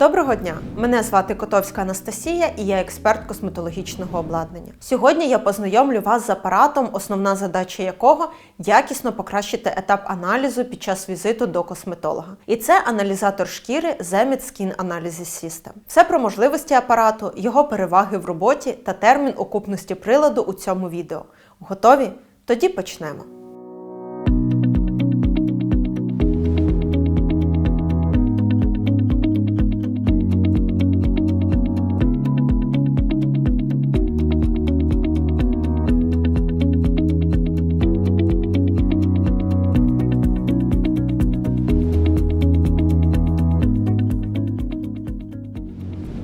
Доброго дня! Мене звати Котовська Анастасія і я експерт косметологічного обладнання. Сьогодні я познайомлю вас з апаратом, основна задача якого якісно покращити етап аналізу під час візиту до косметолога. І це аналізатор шкіри Zemit Skin Analysis System. Все про можливості апарату, його переваги в роботі та термін окупності приладу у цьому відео. Готові? Тоді почнемо.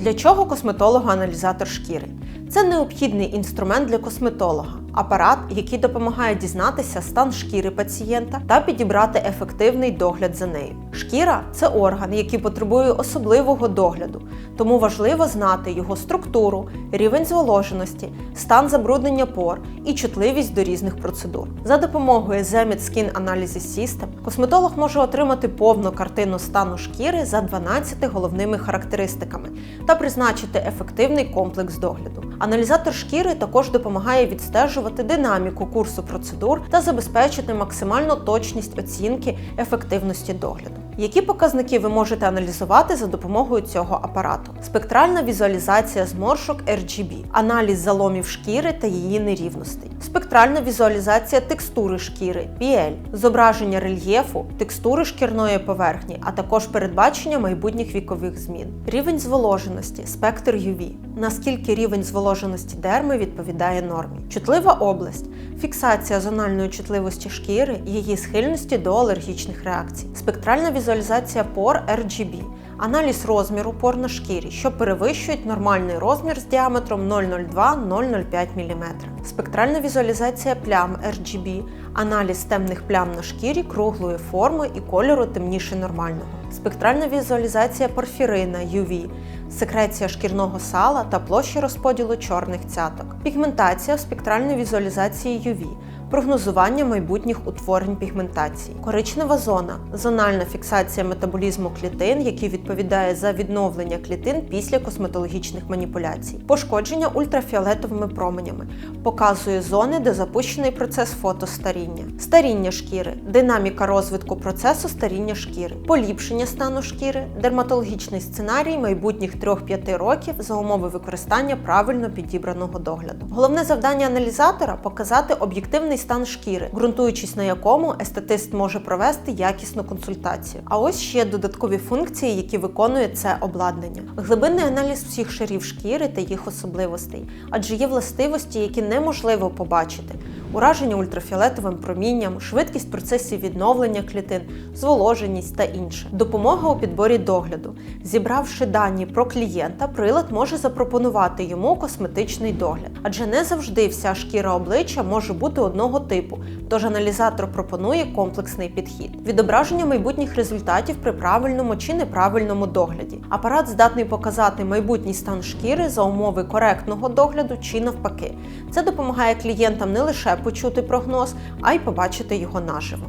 Для чого косметолога аналізатор шкіри? Це необхідний інструмент для косметолога, апарат, який допомагає дізнатися стан шкіри пацієнта та підібрати ефективний догляд за нею. Шкіра це орган, який потребує особливого догляду, тому важливо знати його структуру, рівень зволоженості, стан забруднення пор і чутливість до різних процедур. За допомогою Zemit Skin Analysis System косметолог може отримати повну картину стану шкіри за 12 головними характеристиками та призначити ефективний комплекс догляду. Аналізатор шкіри також допомагає відстежувати динаміку курсу процедур та забезпечити максимальну точність оцінки ефективності догляду. Які показники ви можете аналізувати за допомогою цього апарату? Спектральна візуалізація зморшок RGB, аналіз заломів шкіри та її нерівностей, спектральна візуалізація текстури шкіри PL, зображення рельєфу, текстури шкірної поверхні, а також передбачення майбутніх вікових змін, рівень зволоженості, спектр UV, наскільки рівень зволоженості дерми відповідає нормі, чутлива область, фіксація зональної чутливості шкіри, її схильності до алергічних реакцій, спектральна візуалізація пор RGB, аналіз розміру пор на шкірі, що перевищують нормальний розмір з діаметром 0,02-0,05 мм, спектральна візуалізація плям RGB, аналіз темних плям на шкірі круглої форми і кольору темніше нормального, спектральна візуалізація порфірина UV, секреція шкірного сала та площі розподілу чорних цяток, пігментація в спектральній візуалізації UV, прогнозування майбутніх утворень пігментації, коричнева зона, зональна фіксація метаболізму клітин, який відповідає за відновлення клітин після косметологічних маніпуляцій, пошкодження ультрафіолетовими променями, показує зони, де запущений процес фотостаріння, старіння шкіри, динаміка розвитку процесу старіння шкіри, поліпшення стану шкіри, дерматологічний сценарій майбутніх 3-5 років за умови використання правильно підібраного догляду. Головне завдання аналізатора показати об'єктивний стан шкіри, ґрунтуючись на якому естетист може провести якісну консультацію. А ось ще додаткові функції, які виконує це обладнання: глибинний аналіз всіх шарів шкіри та їх особливостей, адже є властивості, які неможливо побачити. Ураження ультрафіолетовим промінням, швидкість процесів відновлення клітин, зволоженість та інше, допомога у підборі догляду. Зібравши дані про клієнта, прилад може запропонувати йому косметичний догляд, адже не завжди вся шкіра обличчя може бути одного типу, тож аналізатор пропонує комплексний підхід. Відображення майбутніх результатів при правильному чи неправильному догляді. Апарат здатний показати майбутній стан шкіри за умови коректного догляду чи навпаки. Це допомагає клієнтам не лише почути прогноз, а й побачити його наживо.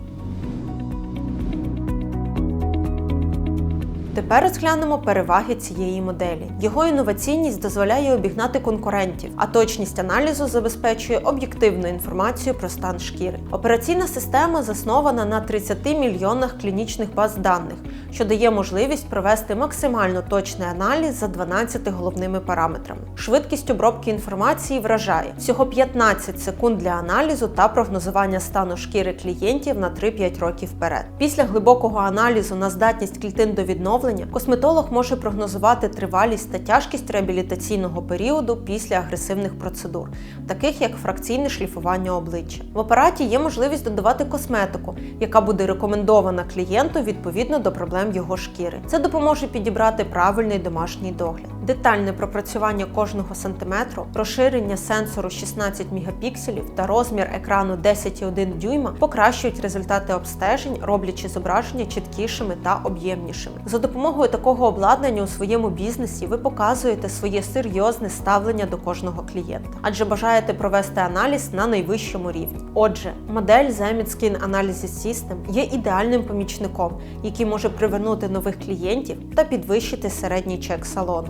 Тепер розглянемо переваги цієї моделі. Його інноваційність дозволяє обігнати конкурентів, а точність аналізу забезпечує об'єктивну інформацію про стан шкіри. Операційна система заснована на 30 мільйонах клінічних баз даних, що дає можливість провести максимально точний аналіз за 12 головними параметрами. Швидкість обробки інформації вражає всього 15 секунд для аналізу та прогнозування стану шкіри клієнтів на 3-5 років вперед. Після глибокого аналізу на здатність клітин до відновлення косметолог може прогнозувати тривалість та тяжкість реабілітаційного періоду після агресивних процедур, таких як фракційне шліфування обличчя. В апараті є можливість додавати косметику, яка буде рекомендована клієнту відповідно до проблем його шкіри. Це допоможе підібрати правильний домашній догляд. Детальне пропрацювання кожного сантиметру, розширення сенсору 16 мегапікселів та розмір екрану 10,1 дюйма покращують результати обстежень, роблячи зображення чіткішими та об'ємнішими. За допомогою такого обладнання у своєму бізнесі ви показуєте своє серйозне ставлення до кожного клієнта, адже бажаєте провести аналіз на найвищому рівні. Отже, модель Zemit Skin Analysis System є ідеальним помічником, який може привернути нових клієнтів та підвищити середній чек салону.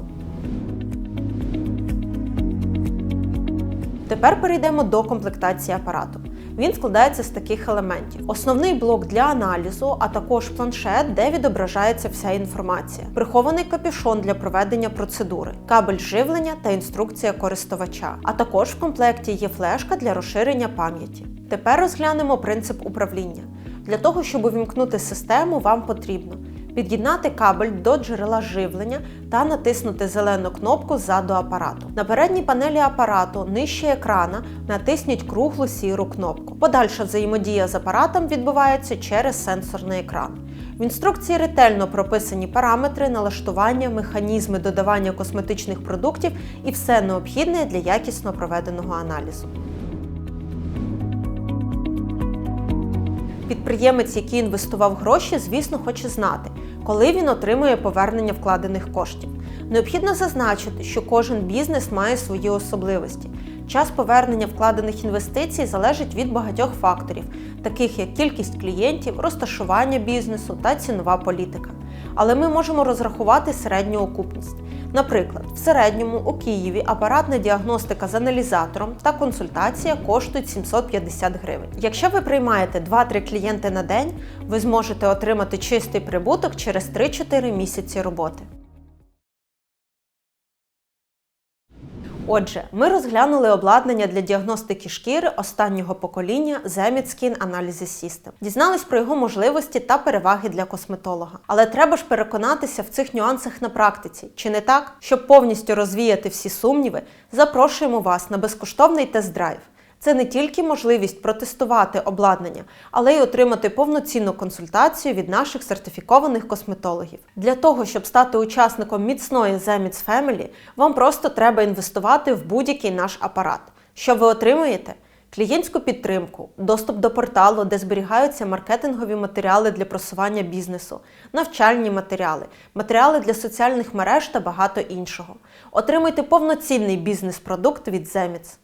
Тепер перейдемо до комплектації апарату. Він складається з таких елементів: основний блок для аналізу, а також планшет, де відображається вся інформація, прихований капюшон для проведення процедури, кабель живлення та інструкція користувача. А також в комплекті є флешка для розширення пам'яті. Тепер розглянемо принцип управління. Для того, щоб увімкнути систему, вам потрібно під'єднати кабель до джерела живлення та натиснути зелену кнопку ззаду апарату. На передній панелі апарату нижче екрана натисніть круглу сіру кнопку. Подальша взаємодія з апаратом відбувається через сенсорний екран. В інструкції ретельно прописані параметри, налаштування, механізми додавання косметичних продуктів і все необхідне для якісно проведеного аналізу. Підприємець, який інвестував гроші, звісно, хоче знати, коли він отримує повернення вкладених коштів. Необхідно зазначити, що кожен бізнес має свої особливості. Час повернення вкладених інвестицій залежить від багатьох факторів, таких як кількість клієнтів, розташування бізнесу та цінова політика. Але ми можемо розрахувати середню окупність. Наприклад, в середньому у Києві апаратна діагностика з аналізатором та консультація коштують 750 гривень. Якщо ви приймаєте 2-3 клієнти на день, ви зможете отримати чистий прибуток через 3-4 місяці роботи. Отже, ми розглянули обладнання для діагностики шкіри останнього покоління Zemit Skin Analysis System. Дізнались про його можливості та переваги для косметолога. Але треба ж переконатися в цих нюансах на практиці, чи не так? Щоб повністю розвіяти всі сумніви, запрошуємо вас на безкоштовний тест-драйв. Це не тільки можливість протестувати обладнання, але й отримати повноцінну консультацію від наших сертифікованих косметологів. Для того, щоб стати учасником міцної Zemits Family, вам просто треба інвестувати в будь-який наш апарат. Що ви отримуєте? Клієнтську підтримку, доступ до порталу, де зберігаються маркетингові матеріали для просування бізнесу, навчальні матеріали, матеріали для соціальних мереж та багато іншого. Отримуйте повноцінний бізнес-продукт від Zemits.